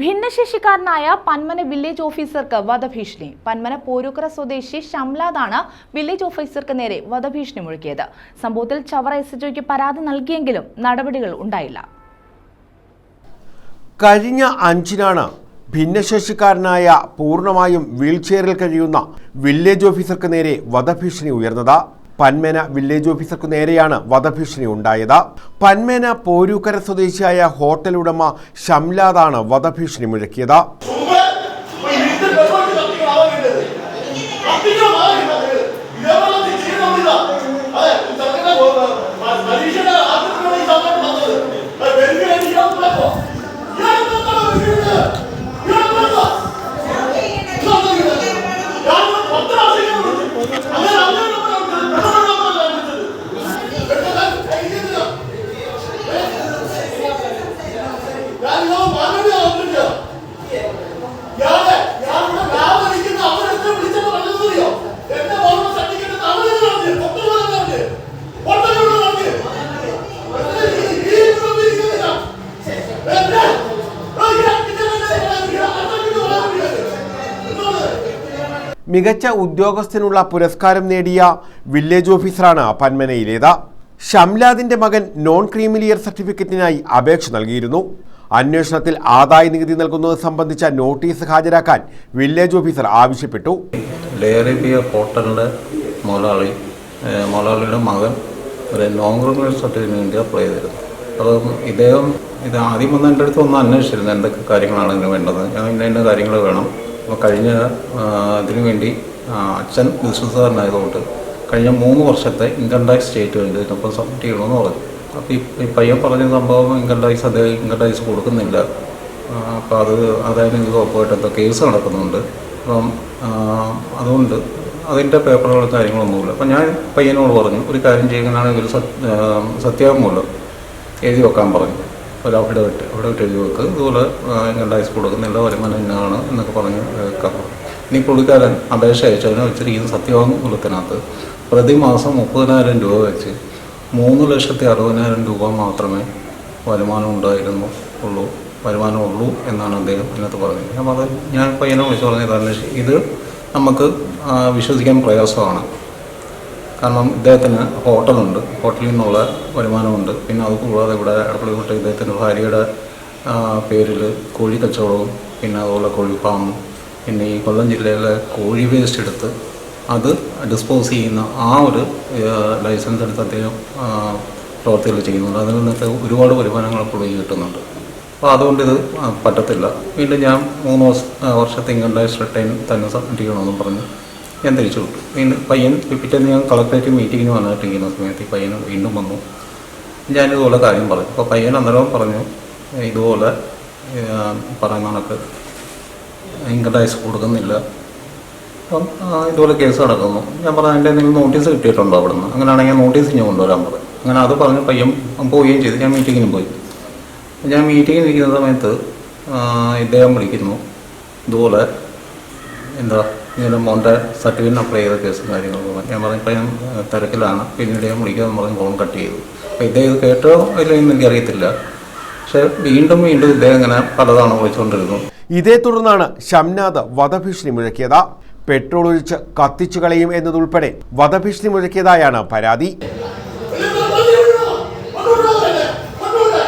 ഭിന്നശേഷിക്കാരനായ Panmana village ഓഫീസർക്ക് വധഭീഷണി. പന്മന പോരൂക്കര സ്വദേശി ഷംലാദാണ് വില്ലേജ് ഓഫീസർക്ക് നേരെ വധഭീഷണി മുഴക്കിയത്. സംഭവത്തിൽ ചവറ എസ് എച്ച്ഒയ്ക്ക് പരാതി നൽകിയെങ്കിലും നടപടികൾ ഉണ്ടായില്ല. കഴിഞ്ഞ അഞ്ചിനാണ് ഭിന്നശേഷിക്കാരനായ പൂർണമായും വീൽചെയറിൽ കഴിയുന്ന വില്ലേജ് ഓഫീസർക്ക് നേരെ വധഭീഷണി ഉയർന്നത്. പന്മേന വില്ലേജ് ഓഫീസർക്കു നേരെയാണ് വധഭീഷണി ഉണ്ടായത്. പന്മേന പോരൂക്കര സ്വദേശിയായ ഹോട്ടൽ ഉടമ ഷംലാദാണ് വധഭീഷണി മുഴക്കിയത്. മികച്ച ഉദ്യോഗസ്ഥനുള്ള പുരസ്കാരം നേടിയ വില്ലേജ് ഓഫീസറാണ് പന്മനയിലേത്. ഷംലാദിന്റെ മകൻ നോൺ ക്രീമിലിയർ സർട്ടിഫിക്കറ്റിനായി അപേക്ഷ നൽകിയിരുന്നു. അന്വേഷണത്തിൽ ആദായ നികുതി നൽകുന്നത് സംബന്ധിച്ച നോട്ടീസ് ഹാജരാക്കാൻ വില്ലേജ് ഓഫീസർ ആവശ്യപ്പെട്ടു. ഹോട്ടലിന്റെ മുതലാളി മുതലാളിയുടെ മകൻ ഒരു നോൺ ക്രിമിനൽ സർട്ടിഫിക്കറ്റിന് അപ്ലൈ ചെയ്തിരുന്നു. അപ്പം ഇദ്ദേഹം ഇത് ആദ്യം വന്ന് എന്റെ അടുത്ത് ഒന്ന് അന്വേഷിച്ചിരുന്നു എന്തൊക്കെ കാര്യങ്ങളാണ് ഇതിന് വേണ്ടത്. ഞാൻ ഇന്ന കാര്യങ്ങൾ വേണം. അപ്പോൾ കഴിഞ്ഞ അതിനു വേണ്ടി അച്ഛൻ ബിസിനസ്സുകാരനായതുകൊണ്ട് കഴിഞ്ഞ മൂന്ന് വർഷത്തെ ഇൻകം ടാക്സ് സ്റ്റേറ്റ്മെന്റ് ഇതിനൊപ്പം സബ്മിറ്റ് ചെയ്യണമെന്ന് പറഞ്ഞു. അപ്പോൾ ഈ പയ്യൻ പറഞ്ഞ സംഭവം ഇൻകം ടാക്സ് അദ്ദേഹം ഇൻകം ടാക്സ് കൊടുക്കുന്നില്ല. അപ്പോൾ അത് അതായത് ഇത് ഉറപ്പായിട്ട് എന്തോ കേസ് നടക്കുന്നുണ്ട്. അപ്പം അതുകൊണ്ട് അതിന്റെ പേപ്പറുകളും കാര്യങ്ങളൊന്നുമില്ല അപ്പം ഞാൻ പയ്യനോട് പറഞ്ഞു ഒരു കാര്യം ചെയ്യുന്നതാണെങ്കിൽ ഒരു സത് സത്യാമൂലം എഴുതി വെക്കാൻ പറഞ്ഞു. ഒരു അഫിഡവിറ്റ് അഫിഡവിറ്റ് എഴുതി വെക്ക്. ഇതുപോലെ ഐസ് കൊടുക്കും കൊടുക്കുന്നില്ല വരുമാനം ഇന്നാണ് എന്നൊക്കെ പറഞ്ഞ് പറഞ്ഞു ഇനി പുള്ളിക്കാരൻ അപേക്ഷ അയച്ചതിന് വെച്ചിരിക്കുന്ന സത്യവാങ്മൂലത്തിനകത്ത്. പ്രതിമാസം മുപ്പതിനായിരം രൂപ വെച്ച് മൂന്ന് ലക്ഷത്തി അറുപതിനായിരം രൂപ മാത്രമേ വരുമാനം ഉണ്ടായിരുന്നു ഉള്ളൂ വരുമാനം ഉള്ളൂ എന്നാണ് അദ്ദേഹം അതിനകത്ത് പറഞ്ഞത്. ഞാൻ അത് ഞാൻ പയ്യനെ വിളിച്ച് പറഞ്ഞത് ഇത് നമുക്ക് വിശ്വസിക്കാൻ പ്രയാസമാണ്. കാരണം ഇദ്ദേഹത്തിന് ഹോട്ടലുണ്ട്. ഹോട്ടലിൽ നിന്നുള്ള വരുമാനമുണ്ട്. പിന്നെ അത് കൂടാതെ ഇവിടെ അടുക്കള ഇദ്ദേഹത്തിന്റെ ഭാര്യയുടെ പേരിൽ കോഴി കച്ചവടവും പിന്നെ അതുപോലെ കോഴി ഫാമും പിന്നെ ഈ കൊല്ലം ജില്ലയിലെ കോഴി വേസ്റ്റ് എടുത്ത് അത് ഡിസ്പോസ് ചെയ്യുന്ന ആ ഒരു ലൈസൻസ് എടുത്ത് അദ്ദേഹം പ്രവർത്തികൾ ചെയ്യുന്നുണ്ട്. അതിൽ നിന്നൊക്കെ ഒരുപാട് വരുമാനങ്ങൾ പുള്ളി കിട്ടുന്നുണ്ട്. അപ്പോൾ അതുകൊണ്ട് ഇത് പറ്റത്തില്ല. വീണ്ടും ഞാൻ മൂന്ന് വർഷ വർഷത്തെ ഇൻകം ടാക്സ് തന്നെ സബ്മിറ്റ് ചെയ്യണമെന്നും പറഞ്ഞു. ഞാൻ തിരിച്ചു വിട്ടു. വീണ്ടും പയ്യൻ പിറ്റേന്ന് ഞാൻ കളക്ടറേറ്റ് മീറ്റിങ്ങിന് വന്നിട്ടിരിക്കുന്ന സമയത്ത് ഈ പയ്യൻ വീണ്ടും വന്നു. ഞാൻ ഇതുപോലെ കാര്യം പറഞ്ഞു. അപ്പോൾ പയ്യൻ അന്നേരം പറഞ്ഞു ഇതുപോലെ പറയുന്ന കണക്ക് ഇൻകം ടാക്സ് കൊടുക്കുന്നില്ല. അപ്പം ഇതുപോലെ കേസ് നടക്കുന്നു. ഞാൻ പറഞ്ഞു അതിന്റെ എന്തെങ്കിലും നോട്ടീസ് കിട്ടിയിട്ടുണ്ടോ അവിടെ നിന്ന് അങ്ങനെയാണെങ്കിൽ നോട്ടീസ് ഞാൻ കൊണ്ടുവരാൻ പറഞ്ഞു അങ്ങനെ അത് പറഞ്ഞ് പയ്യൻ പോവുകയും ചെയ്തു. ഞാൻ മീറ്റിങ്ങിന് പോയി. ഞാൻ മീറ്റിങ്ങിന് ഇരിക്കുന്ന സമയത്ത് ഇദ്ദേഹം വിളിക്കുന്നു. ഇതുപോലെ എന്താ ഇങ്ങനെ മോന്റെ സർട്ടിഫിക്കറ്റ് അപ്ലൈ ചെയ്ത കേസും കാര്യങ്ങളൊക്കെ ഞാൻ പറഞ്ഞു ഇപ്പം ഞാൻ തിരക്കിലാണ്. പിന്നീട് ഞാൻ വിളിക്കാമെന്ന് പറഞ്ഞ് ഫോൺ കട്ട് ചെയ്തു. അപ്പോൾ ഇദ്ദേഹം ഇത് കേട്ടോ ഇല്ലെന്ന് എനിക്കറിയത്തില്ല പക്ഷേ വീണ്ടും വീണ്ടും ഇദ്ദേഹം ഇങ്ങനെ പലതാണ് വിളിച്ചുകൊണ്ടിരുന്നു. ഇതേ തുടർന്നാണ് ഷംനാഥ് വധഭീഷണി മുഴക്കിയത്. പെട്രോൾ ഒഴിച്ച് കത്തിച്ചു കളയും എന്നതുൾപ്പെടെ വധഭീഷണി മുഴക്കിയതായാണ് പരാതി എന്നിട്ട് വണ്ടി വിടണോ? വണ്ടി വിടാതെ തന്നെ. വണ്ടി വിടാതെ.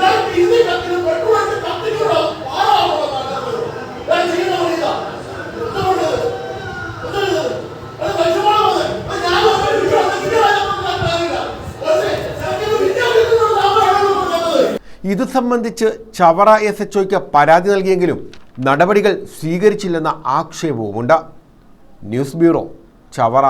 ഞാൻ ഇത് കത്തിക്കണം, പെട്രോൾ എടുത്ത് കത്തിക്കണം. ആരാണോ നല്ലത്? ഞാൻ ചെയ്യുന്ന പണിയിതാ. എന്തുകൊണ്ട്? എന്തുകൊണ്ട്? അത് മനുഷ്യന്മാരാ വന്നത്. അത് ഞാൻ ഒരു വിഷയം നിൽക്കാനൊന്നും ഞാൻ കാര്യമില്ല. പക്ഷേ, എനിക്കിത് വിദ്യാഭ്യാസത്തിനുള്ള ലാഭമാണെന്ന് പറഞ്ഞത്. ഇതു സംബന്ധിച്ച് ചവറ എസ് എച്ച് പരാതി നൽകിയെങ്കിലും നടപടികൾ സ്വീകരിച്ചില്ലെന്ന ആക്ഷേപവുമുണ്ട്. News bureau Chavara.